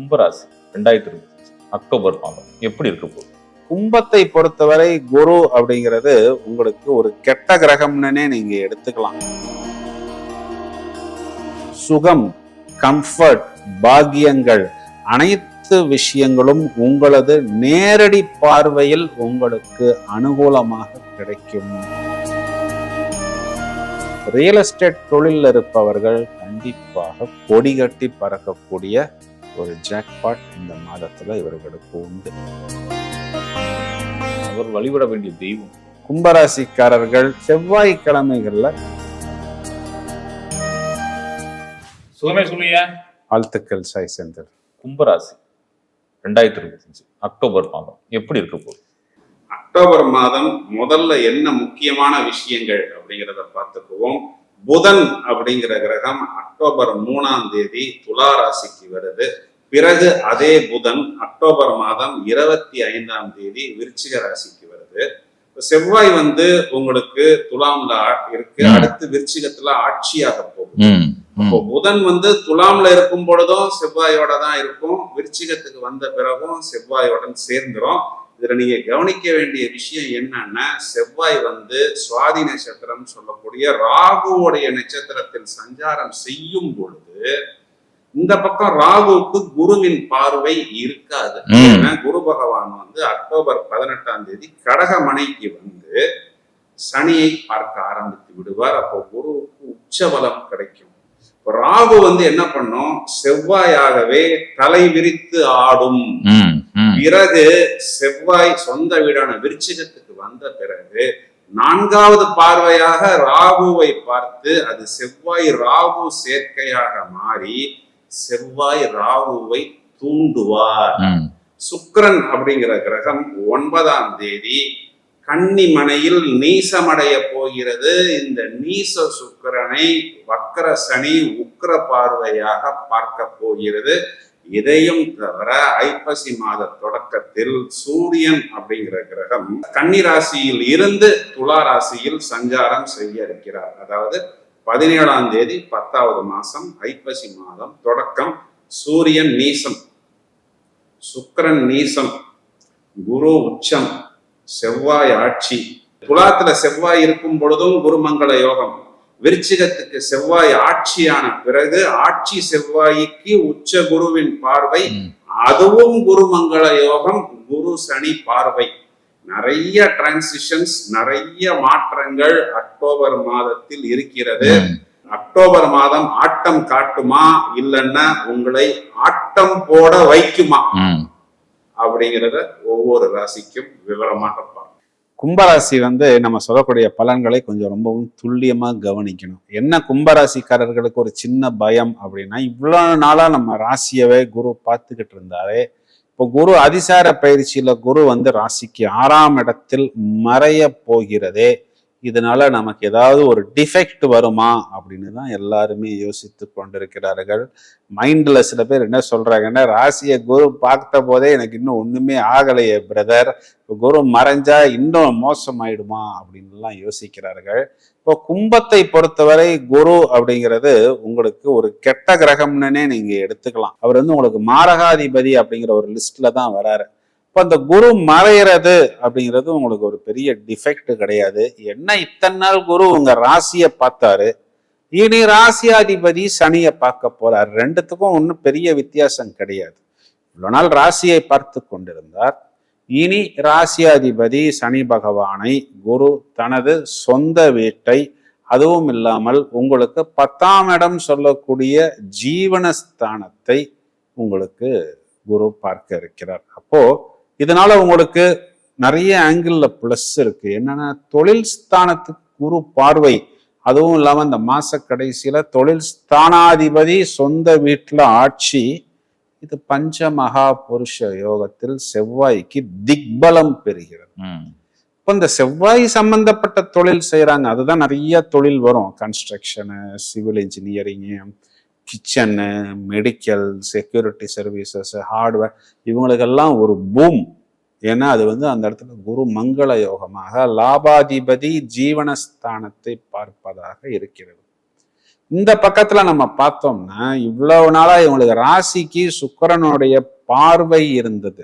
கும்பராசி ரெண்டாயிரத்தி இருபத்தி அக்டோபர் மாதம். எப்படி இருக்க போகுது? கும்பத்தை பொறுத்தவரை குரு அப்படிங்கிறது உங்களுக்கு ஒரு கெட்ட கிரகம்னே நீங்க எடுத்துக்கலாம். சுகம் கம்ஃபர்ட் பாக்கியங்கள் அனைத்து விஷயங்களும் உங்களது நேரடி பார்வையில் உங்களுக்கு அனுகூலமாக கிடைக்கும். ரியல் எஸ்டேட் தொழிலில் இருப்பவர்கள் கண்டிப்பாக கொடி கட்டி பறக்கக்கூடிய ஒரு ஜாக்பாட் இந்த மாதத்துல இவர்களுக்கு உண்டு. அவர் வழிபட வேண்டிய தெய்வம். கும்பராசிக்காரர்கள் செவ்வாய்க்கிழமைகள்ல சுகமே சொல்லுங்க வாழ்த்துக்கள் சாய் செந்தில். கும்பராசி ரெண்டாயிரத்தி இருபத்தஞ்சு அக்டோபர் மாதம் எப்படி இருக்க போகுது? அக்டோபர் மாதம் முதல்ல என்ன முக்கியமான விஷயங்கள் அப்படிங்கிறத பார்த்துக்குவோம். புதன் அப்படிங்கிற கிரகம் அக்டோபர் மூணாம் தேதி துலா ராசிக்கு வருது. பிறகு அதே புதன் அக்டோபர் மாதம் இருபத்தி ஐந்தாம் தேதி விருச்சிக ராசிக்கு வருது. செவ்வாய் வந்து உங்களுக்கு துலாம்ல இருக்கு. அடுத்து விருச்சிகத்துல ஆட்சியாக போகுது. இப்போ புதன் வந்து துலாம்ல இருக்கும் பொழுதும் செவ்வாயோட தான் இருக்கும். விருச்சிகத்துக்கு வந்த பிறகும் செவ்வாயோடன் சேர்ந்துரும். இதுல நீங்க கவனிக்க வேண்டிய விஷயம் என்னன்னா செவ்வாய் வந்து சுவாதி நட்சத்திரம் சொல்லக்கூடிய ராகுவோடைய நட்சத்திரத்தில் சஞ்சாரம் செய்யும் பொழுது இந்த பக்கம் ராகுவுக்கு குருவின் பார்வை இருக்காது. குரு பகவான் வந்து அக்டோபர் பதினெட்டாம் தேதி கடகமனைக்கு வந்து சனியை பார்க்க ஆரம்பித்து விடுவார். அப்போ குருவுக்கு உச்சபலம் கிடைக்கும். ராகு வந்து என்ன பண்ணும்? செவ்வாயாகவே தலை விரித்து ஆடும். பிறகு செவ்வாய் சொந்த வீடான விருச்சிகத்துக்கு வந்த பிறகு நான்காவது பார்வையாக ராகுவை பார்த்து அது செவ்வாய் ராகு சேர்க்கையாக மாறி செவ்வாய் ராகுவை தூண்டுவார். சுக்கிரன் அப்படிங்கிற கிரகம் ஒன்பதாம் தேதி கன்னிமனையில் நீசமடைய போகிறது. இந்த நீச சுக்கிரனை வக்கர சனி உக்கிர பார்வையாக பார்க்க போகிறது. இதையும் தவிர ஐப்பசி மாத தொடக்கத்தில் சூரியன் அப்படிங்கிற கிரகம் கன்னி ராசியில் இருந்து துலா ராசியில் சஞ்சாரம் செய்ய இருக்கிறார். அதாவது பதினேழாம் தேதி பத்தாவது மாசம் ஐப்பசி மாதம் தொடக்கம் சூரியன் நீசம். சுக்கிரன் நீசம் குரு உச்சம் செவ்வாய் ஆட்சி. துலாத்துல செவ்வாய் இருக்கும் பொழுதும் குருமங்கள யோகம். விருச்சிகத்துக்கு செவ்வாய் ஆட்சியான பிறகு ஆட்சி செவ்வாய்க்கு உச்ச குருவின் பார்வை அதுவும் குருமங்கள யோகம் குரு சனி பார்வை. நிறைய டிரான்சிஷன்ஸ் நிறைய மாற்றங்கள் அக்டோபர் மாதத்தில் இருக்கிறது. அக்டோபர் மாதம் ஆட்டம் காட்டுமா? இல்லைன்னா உங்களை ஆட்டம் போட வைக்குமா? அப்படிங்கிறத ஒவ்வொரு ராசிக்கும் விவரமாக பார்ப்போம். கும்பராசி வந்து நம்ம சொல்லக்கூடிய பலன்களை கொஞ்சம் ரொம்பவும் துல்லியமா கவனிக்கணும். என்ன கும்பராசிக்காரர்களுக்கு ஒரு சின்ன பயம் அப்படின்னா இவ்வளவு நாளா நம்ம ராசியவே குரு பார்த்துக்கிட்டு இருந்தாரே இப்போ குரு அதிசார பயிற்சியில குரு வந்து ராசிக்கு ஆறாம் இடத்தில் மறைய போகிறதே. இதனால நமக்கு ஏதாவது ஒரு டிஃபெக்ட் வருமா அப்படின்னு தான் எல்லாருமே யோசித்து கொண்டிருக்கிறார்கள். மைண்டில் சில பேர் என்ன சொல்கிறாங்கன்னா ராசியை குரு பார்த்த போதே எனக்கு இன்னும் ஒன்றுமே ஆகலையே பிரதர் இப்போ குரு மறைஞ்சா இன்னும் மோசமாயிடுமா அப்படின்லாம் யோசிக்கிறார்கள். இப்போ கும்பத்தை பொறுத்தவரை குரு அப்படிங்கிறது உங்களுக்கு ஒரு கெட்ட கிரகம்னே நீங்கள் எடுத்துக்கலாம். அவர் வந்து உங்களுக்கு மாரகாதிபதி அப்படிங்கிற ஒரு லிஸ்ட்டில் தான் வராரு. இப்போ அந்த குரு மறையிறது அப்படிங்கிறது உங்களுக்கு ஒரு பெரிய டிஃபெக்ட் கிடையாது. என்ன இத்தனை நாள் குரு உங்க ராசியை பார்த்தாரு? இனி ராசியாதிபதி சனியை பார்க்க போறார். ரெண்டுத்துக்கும் ஒன்றும் பெரிய வித்தியாசம் கிடையாது. இவ்வளோ நாள் ராசியை பார்த்து கொண்டிருந்தார். இனி ராசியாதிபதி சனி பகவானை குரு தனது சொந்த வீட்டை அதுவும் இல்லாமல் உங்களுக்கு பத்தாம் இடம் சொல்லக்கூடிய ஜீவனஸ்தானத்தை உங்களுக்கு குரு பார்க்க இருக்கிறார். அப்போ இதனால உங்களுக்கு நிறைய ஆங்கிள் ப்ளஸ் இருக்கு. என்னன்னா தொழில் ஸ்தானத்துக்கு குரு பார்வை அதுவும் இல்லாம இந்த மாச கடைசியில தொழில் ஸ்தானாதிபதி சொந்த வீட்டுல ஆட்சி இது பஞ்ச மகா புருஷ யோகத்தில் செவ்வாய்க்கு திக்பலம் பெறுகிறது. இப்போ இந்த செவ்வாய் சம்பந்தப்பட்ட தொழில் செய்யறாங்க அதுதான் நிறைய தொழில் வரும். Construction civil engineering kitchen medical security services hardware இவங்களுக்கெல்லாம் ஒரு பூம் ஏன்னா அது வந்து அந்த இடத்துல குரு மங்கள யோகமாக லாபாதிபதி ஜீவனஸ்தானத்தை பார்ப்பதாக இருக்கிறது. இந்த பக்கத்துல நம்ம பார்த்தோம்னா இவ்வளவு நாளா இவங்களுக்கு ராசிக்கு சுக்கரனுடைய பார்வை இருந்தது.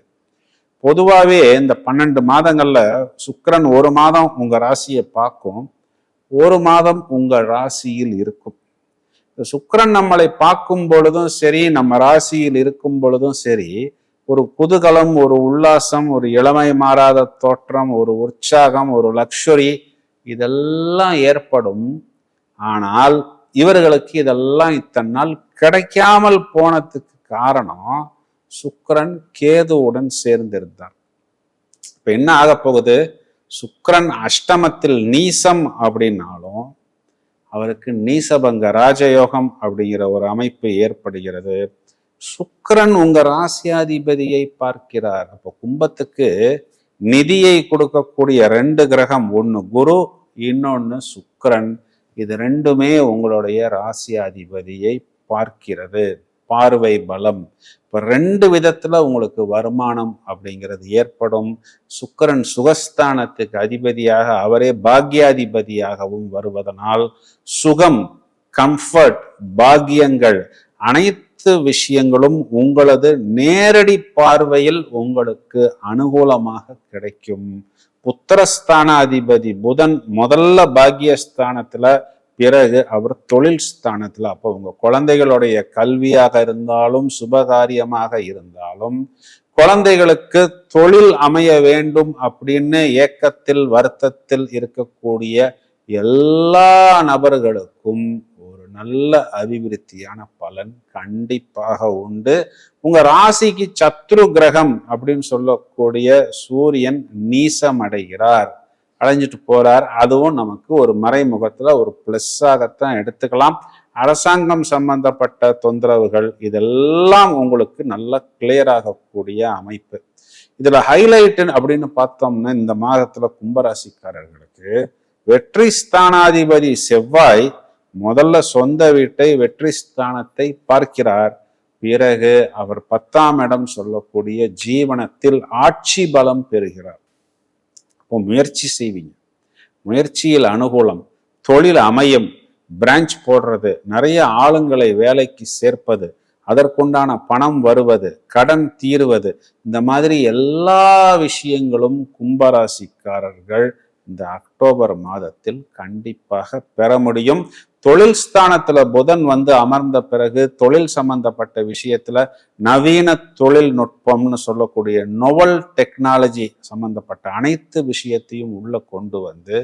பொதுவாகவே இந்த பன்னெண்டு மாதங்கள்ல சுக்கரன் ஒரு மாதம் உங்க ராசியை பார்க்கும் ஒரு மாதம் உங்க ராசியில் இருக்கும். சுக்கரன் நம்மளை பார்க்கும் பொழுதும் சரி நம்ம ராசியில் இருக்கும் பொழுதும் சரி ஒரு குதூகலம் ஒரு உல்லாசம் ஒரு இளமை மாறாத தோற்றம் ஒரு உற்சாகம் ஒரு லக்ஷுரி இதெல்லாம் ஏற்படும். ஆனால் இவர்களுக்கு இதெல்லாம் இத்தனை நாள் கிடைக்காமல் போனதுக்கு காரணம் சுக்கிரன் கேதுவுடன் சேர்ந்திருந்தார். இப்போ என்ன ஆக போகுது அஷ்டமத்தில் நீசம் அப்படின்னாலும் அவருக்கு நீசபங்க ராஜயோகம் அப்படிங்கிற ஒரு அமைப்பு ஏற்படுகிறது. சுக்கரன் உங்க ராசியாதிபதியை பார்க்கிறார். அப்போ கும்பத்துக்கு நிதியை கொடுக்கக்கூடிய ரெண்டு கிரகம் ஒன்று குரு இன்னொன்று சுக்கரன். இது ரெண்டுமே உங்களுடைய ராசியாதிபதியை பார்க்கிறது. பார்வை பலம். இப்போ ரெண்டு விதத்தில் உங்களுக்கு வருமானம் அப்படிங்கிறது ஏற்படும். சுக்கிரன் சுகஸ்தானத்துக்கு அதிபதியாக அவரே பாக்யாதிபதியாகவும் வருவதனால் சுகம் கம்ஃபர்ட் பாக்கியங்கள் அனைத்து விஷயங்களும் உங்களது நேரடி பார்வையில் உங்களுக்கு அனுகூலமாக கிடைக்கும். புத்திரஸ்தான அதிபதி புதன் முதல்ல பாக்கியஸ்தானத்தில் பிறகு அவர் தொழில் ஸ்தானத்தில் அப்போ உங்க குழந்தைகளுடைய கல்வியாக இருந்தாலும் சுபகாரியமாக இருந்தாலும் குழந்தைகளுக்கு தொழில் அமைய வேண்டும் அப்படின்னு ஏக்கத்தில் வருத்தத்தில் இருக்கக்கூடிய எல்லா நபர்களுக்கும் ஒரு நல்ல அபிவிருத்தியான பலன் கண்டிப்பாக உண்டு. உங்க ராசிக்கு சத்ரு கிரகம் அப்படின்னு சொல்லக்கூடிய சூரியன் நீசமடைகிறார். அடைஞ்சிட்டு போறார். அதுவும் நமக்கு ஒரு மறைமுகத்துல ஒரு பிளஸ்ஸாகத்தான் எடுத்துக்கலாம். அரசாங்கம் சம்பந்தப்பட்ட தொந்தரவுகள் இதெல்லாம் உங்களுக்கு நல்ல கிளியர் ஆகக்கூடிய அமைப்பு. இதுல ஹைலைட் அப்படின்னு பார்த்தோம்னா இந்த மாதத்துல கும்பராசிக்காரர்களுக்கு வெற்றி ஸ்தானாதிபதி செவ்வாய் முதல்ல சொந்த வீட்டை வெற்றி ஸ்தானத்தை பார்க்கிறார். பிறகு அவர் பத்தாம் இடம் சொல்லக்கூடிய ஜீவனத்தில் ஆட்சி பலம் பெறுகிறார். அப்போ முயற்சி செய்வீங்க. முயற்சியில் அனுகூலம் தொழில் அமையும் பிரான்ச் போடுறது நிறைய ஆளுங்களை வேலைக்கு சேர்ப்பது அதற்குண்டான பணம் வருவது கடன் தீருவது இந்த மாதிரி எல்லா விஷயங்களும் கும்பராசிக்காரர்கள் இந்த அக்டோபர் மாதத்தில் கண்டிப்பாக பெற முடியும். தொழில் ஸ்தானத்துல புதன் வந்து அமர்ந்த பிறகு தொழில் சம்பந்தப்பட்ட விஷயத்துல நவீன தொழில்நுட்பம்னு சொல்லக்கூடிய நொவல் டெக்னாலஜி சம்பந்தப்பட்ட அனைத்து விஷயத்தையும் உள்ள கொண்டு வந்து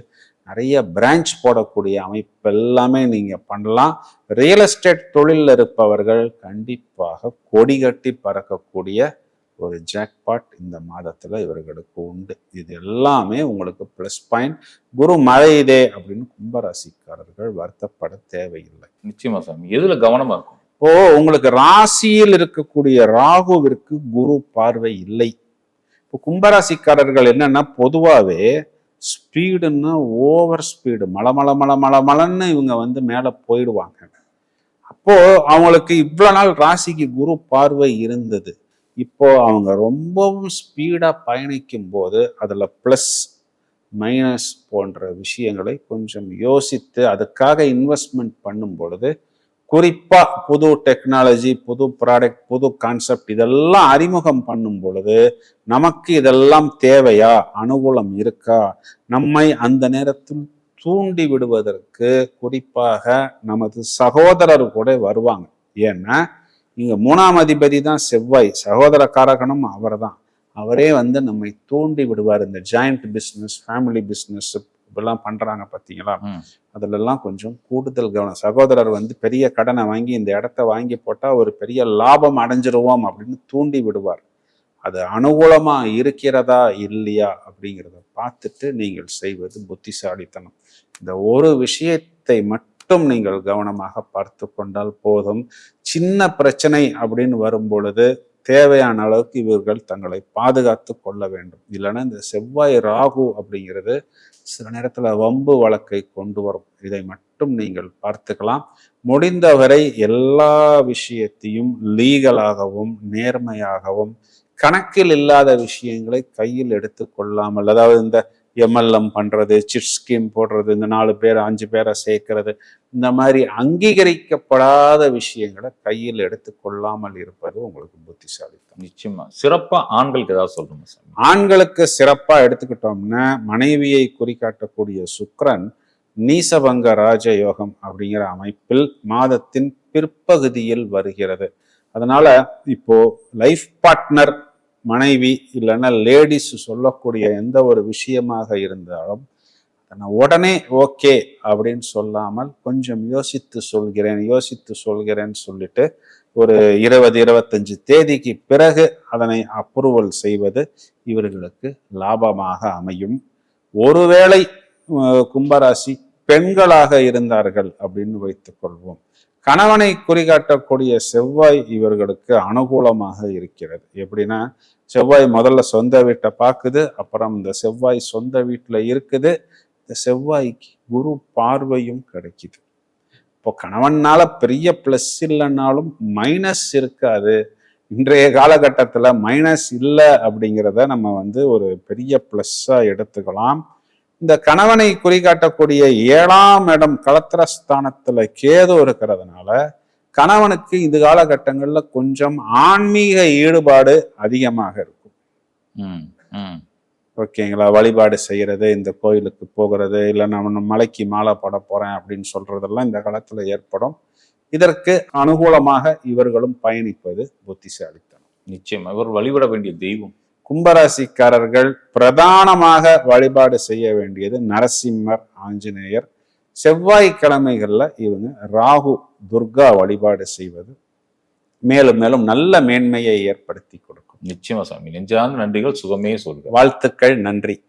நிறைய பிரான்ச் போடக்கூடிய அமைப்பு எல்லாமே நீங்க பண்ணலாம். ரியல் எஸ்டேட் தொழிலில் இருப்பவர்கள் கண்டிப்பாக கொடி கட்டி பறக்கக்கூடிய ஒரு ஜாக்பாட் இந்த மாதத்துல இவர்களுக்கு உண்டு. இது எல்லாமே உங்களுக்கு ப்ளஸ் பாயிண்ட் குரு மழையுதே அப்படின்னு கும்பராசிக்காரர்கள் வருத்தப்பட தேவையில்லை. நிச்சயமா சாமி. எதுல கவனமா இருக்கும்? இப்போ உங்களுக்கு ராசியில் இருக்கக்கூடிய ராகுவிற்கு குரு பார்வை இல்லை. இப்போ கும்பராசிக்காரர்கள் என்னன்னா பொதுவாகவே ஸ்பீடுன்னா ஓவர் ஸ்பீடு மல மல மல மல மலன்னு இவங்க வந்து மேலே போயிடுவாங்க. அப்போ அவங்களுக்கு இவ்வளவு நாள் ராசிக்கு குரு பார்வை இருந்தது. இப்போ அவங்க ரொம்பவும் ஸ்பீடாக பயணிக்கும் போது அதில் ப்ளஸ் மைனஸ் போன்ற விஷயங்களை கொஞ்சம் யோசித்து அதுக்காக இன்வெஸ்ட்மெண்ட் பண்ணும் பொழுது குறிப்பாக புது டெக்னாலஜி புது ப்ராடக்ட் புது கான்செப்ட் இதெல்லாம் அறிமுகம் பண்ணும் பொழுது நமக்கு இதெல்லாம் தேவையா? அனுகூலம் இருக்கா? நம்மை அந்த நேரத்தில் தூண்டி விடுவதற்கு குறிப்பாக நமது சகோதரர் கூட வருவாங்க. ஏன்னா இங்க மூணாம் அதிபதி தான் செவ்வாய் சகோதர காரகனும் அவர் தான் அவரே வந்து நம்மை தூண்டி விடுவார். இந்த ஜாயிண்ட் பிஸ்னஸ் ஃபேமிலி பிஸ்னஸ் இப்பெல்லாம் பண்றாங்க பார்த்தீங்களா ம். அதுல எல்லாம் கொஞ்சம் கூடுதல் கவனம். சகோதரர் வந்து பெரிய கடனை வாங்கி இந்த இடத்த வாங்கி போட்டா ஒரு பெரிய லாபம் அடைஞ்சிருவோம் அப்படின்னு தூண்டி விடுவார். அது அனுகூலமா இருக்கிறதா இல்லையா அப்படிங்கிறத பார்த்துட்டு நீங்கள் செய்வது புத்திசாலித்தனம். இந்த ஒரு விஷயத்தை மட்டும் நீங்கள் கவனமாக பார்த்து கொண்டால் போதும். சின்ன பிரச்சனை அப்படின்னு வரும் பொழுது தேவையான அளவுக்கு இவர்கள் தங்களை பாதுகாத்து கொள்ள வேண்டும். இல்லைன்னா இந்த செவ்வாய் ராகு அப்படிங்கிறது சில நேரத்துல வம்பு வழக்கை கொண்டு வரும். இதை மட்டும் நீங்கள் பார்த்துக்கலாம். முடிந்தவரை எல்லா விஷயத்தையும் லீகலாகவும் நேர்மையாகவும் கணக்கில் இல்லாத விஷயங்களை கையில் எடுத்து கொள்ளாமல் அதாவது இந்த எம்எல்எம் பண்றது சிட் ஸ்கீம் போடுறது இந்த நாலு பேர் அஞ்சு பேரை சேர்க்கறது இந்த மாதிரி அங்கீகரிக்கப்படாத விஷயங்களை கையில் எடுத்துக்கொள்ளாமல் இருப்பது உங்களுக்கு புத்திசாலித்தனம். நிச்சயமா. சிறப்பா ஆண்களுக்கு ஏதாவது சொல்லுங்க சாமி? ஆண்களுக்கு சிறப்பா எடுத்துக்கிட்டோம்னா மனைவியை குறிக்காட்டக்கூடிய சுக்கிரன் நீசபங்க ராஜயோகம் அப்படிங்கிற அமைப்பில் மாதத்தின் பிற்பகுதியில் வருகிறது. அதனால இப்போ லைஃப் பார்ட்னர் மனைவி இல்லைன்னா லேடிஸ் சொல்லக்கூடிய எந்த ஒரு விஷயமாக இருந்தாலும் நான் உடனே ஓகே அப்படின்னு சொல்லாமல் கொஞ்சம் யோசித்து சொல்கிறேன் யோசித்து சொல்கிறேன்னு சொல்லிட்டு ஒரு இருபது இருபத்தஞ்சு தேதிக்கு பிறகு அதனை அப்ரூவல் செய்வது இவர்களுக்கு லாபமாக அமையும். ஒருவேளை கும்பராசி பெண்களாக இருந்தார்கள் அப்படின்னு வைத்துக்கொள்வோம். கணவனை குறிகாட்டக்கூடிய செவ்வாய் இவர்களுக்கு அனுகூலமாக இருக்கிறது. எப்படின்னா செவ்வாய் முதல்ல சொந்த வீட்டை பார்க்குது அப்புறம் இந்த செவ்வாய் சொந்த வீட்டில் இருக்குது. இந்த செவ்வாய்க்கு குரு பார்வையும் கிடைக்குது. இப்போ கணவனால் பெரிய ப்ளஸ் இல்லைன்னாலும் மைனஸ் இருக்காது. இன்றைய காலகட்டத்தில் மைனஸ் இல்லை அப்படிங்கிறத நம்ம வந்து ஒரு பெரிய ப்ளஸ்ஸாக எடுத்துக்கலாம். இந்த கணவனை குறிகாட்டக்கூடிய ஏழாம் இடம் கலத்திரஸ்தானத்துல கேது இருக்கிறதுனால கணவனுக்கு இந்த காலகட்டங்கள்ல கொஞ்சம் ஆன்மீக ஈடுபாடு அதிகமாக இருக்கும். ஓகேங்களா? வழிபாடு செய்யறது இந்த கோயிலுக்கு போகிறது இல்லை நான் மலைக்கு மாலை போட போறேன் அப்படின்னு சொல்றதெல்லாம் இந்த காலத்துல ஏற்படும். இதற்கு அனுகூலமாக இவர்களும் பயணிப்பது புத்திசாலித்தனம். நிச்சயமா. இவர் வழிபட வேண்டிய தெய்வம். கும்பராசிக்காரர்கள் பிரதானமாக வழிபாடு செய்ய வேண்டியது நரசிம்மர் ஆஞ்சநேயர். செவ்வாய்க்கிழமைகள்ல இவங்க ராகு துர்கா வழிபாடு செய்வது. மேலும் மேலும் நல்ல மேன்மையை ஏற்படுத்தி கொடுக்கும். நிச்சயமா சாமி. நெஞ்சார்ந்த நன்றிகள் சுகமே சொல்க. வாழ்த்துக்கள் நன்றி.